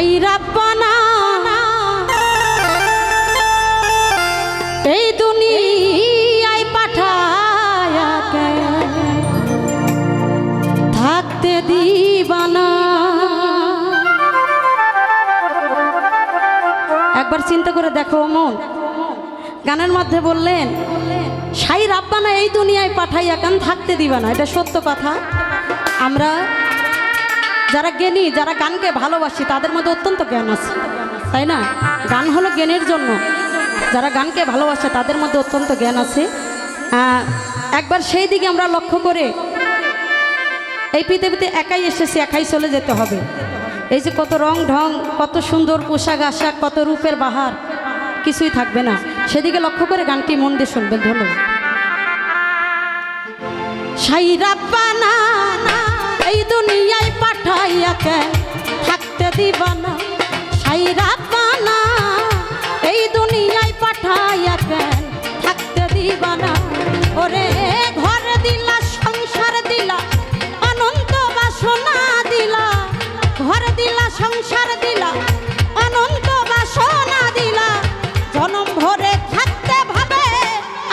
সাই রাব্বানা এই দুনিয়ায় পাঠায়া থাকতে দিবানা। একবার চিন্তা করে দেখো মন গানের মধ্যে বললেন, সাই রাব্বানা, এই দুনিয়ায় পাঠাইয়া কেন থাকতে দিবা না এটা সত্য কথা। আমরা যারা জ্ঞানী, যারা গানকে ভালোবাসি, তাদের মধ্যে অত্যন্ত জ্ঞান আছে, তাই না? গান হলো জ্ঞানের জন্য। যারা গানকে ভালোবাসে, তাদের মধ্যে অত্যন্ত জ্ঞান আছে। একবার সেই দিকে আমরা লক্ষ্য করে এই পৃথিবীতে একাই এসেছি, একাই চলে যেতে হবে। এই যে কত রং ঢং, কত সুন্দর পোশাক আশাক, কত রূপের বাহার, কিছুই থাকবে না। সেদিকে লক্ষ্য করে গানটি মন দিয়ে শুনবেন, ধন্যবাদ। সাই রাব্বানা এই দুনিয়ায় পাঠাইয়া কে থাকতে দিবা না সাই রাব্বানা এই দুনিয়ায় পাঠাইয়া কে থাকতে দিবা না ওরে ঘর দিলা, সংসার দিলা অনন্ত বাসনা দিলা। ঘর দিলা, সংসার দিলা অনন্ত বাসনা দিলা। জনম ভরে থাকতে ভাবে,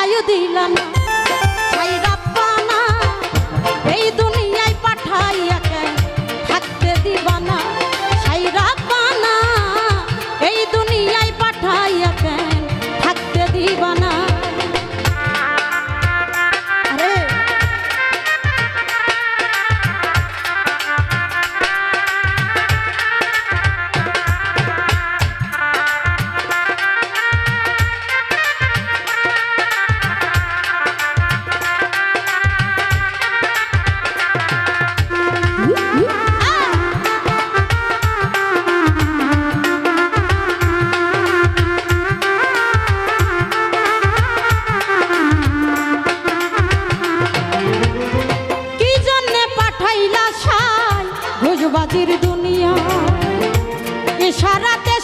আয়ু দিলা না। পাঠাইলা সাই ভোজবাজির দুনিয়া ইশারাতে